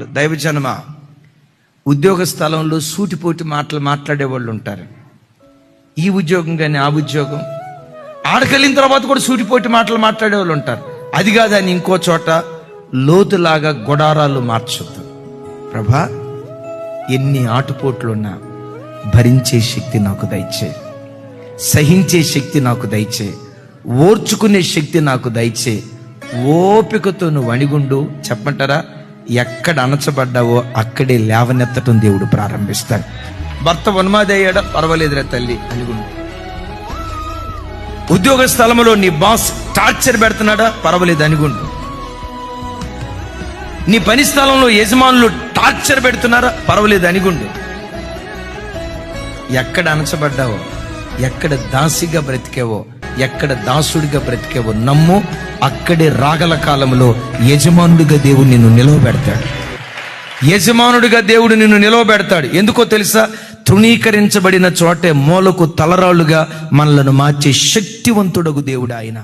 దైవజనమ? ఉద్యోగ స్థలంలో సూటిపోటి మాటలు మాట్లాడే వాళ్ళు ఉంటారు. ఈ ఉద్యోగం కానీ ఆ ఉద్యోగం. ఆడకెళ్ళిన తర్వాత కూడా సూటిపోటి మాటలు మాట్లాడే వాళ్ళు ఉంటారు. అది కాదని ఇంకో చోట లోతులాగా గొడారాలు మార్చొద్దు. ప్రభా ఎన్ని ఆటుపోట్లున్నా భరించే శక్తి నాకు దయచే. సహించే శక్తి నాకు దయచే. ఓర్చుకునే శక్తి నాకు దయచే. ఓపికతో నువ్వు అణిగుండు చెప్పంటారా ఎక్కడ అణచబడ్డావో అక్కడే లేవనెత్తటం దేవుడు ప్రారంభిస్తాడు. భర్త ఉన్మాది పర్వాలేదురా తల్లి అనుకుంటుంది ఉద్యోగ స్థలంలో నీ బాస్ టార్చర్ పెడుతున్నాడా? పర్వాలేదు అనుకుంటు నీ పని స్థలంలో యజమానులు టార్చర్ పెడుతున్నారా? పర్వాలేదు అనుకుంటు ఎక్కడ అణచబడ్డావో ఎక్కడ దాసిగా బ్రతికేవో ఎక్కడ దాసుడిగా బ్రతికేవో నమ్ము అక్కడే రాగల కాలంలో యజమానుడిగా దేవుడు నిన్ను నిలవబెడతాడు. యజమానుడిగా దేవుడు నిన్ను నిలవబెడతాడు. ఎందుకో తెలుసా? తృణీకరించబడిన చోటే మూలకు తలరాళ్ళుగా మనలను మార్చే శక్తివంతుడగు దేవుడు ఆయన.